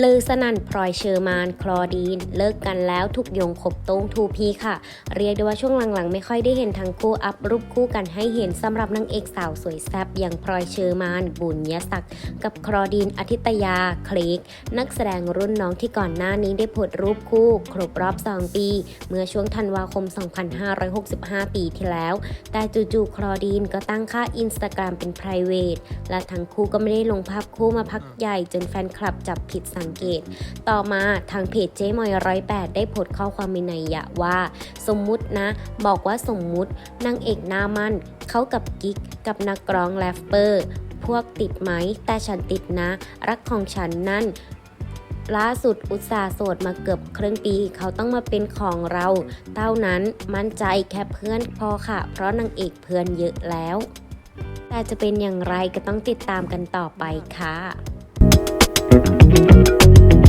ลือสนันพลอยเชอร์มาน คลอดีน เลิกกันแล้วถูกโยงขบต้งทูพีค่ะ เรียกได้ว่าช่วงหลังๆ ไม่ค่อยได้เห็นทั้งคู่อัพรูปคู่กันให้เห็นสำหรับนางเอกสาวสวยแซ่บอย่างพลอยเชอร์มาน บุญยศักดิ์กับคลอดีนอาทิตยา คลิก นักแสดงรุ่นน้องที่ก่อนหน้านี้ได้โพสรูปคู่ ครบรอบ 2 ปี เมื่อช่วงธันวาคม 2565 ปีที่แล้ว แต่จู่ๆคลอดีนก็ตั้งค่าอินสตาแกรมเป็น p r i v a t และทั้งคู่ก็ไม่ได้ลงภาพคู่มาพักใหญ่จนแฟนคลับจับผิดสงเกต ต่อมาทางเพจเจ๊มอยร้อยแปดได้โพสข้อความมีนัยยะว่า สมมุตินะ บอกว่าสมมุตินางเอกหน้ามั่นเขากับกิ๊กกับนักร้องแรปเปอร์ พวกติดไหม แต่ฉันติดนะ รักของฉันนั่นล่าสุดอุตสาห์โสดมาเกือบครึ่งปี เขาต้องมาเป็นของเราเท่านั้นมั่นใจแค่เพื่อนพอค่ะ เพราะนางเอกเพื่อนเยอะแล้ว แต่จะเป็นอย่างไรก็ต้องติดตามกันต่อไปค่ะ Thank you.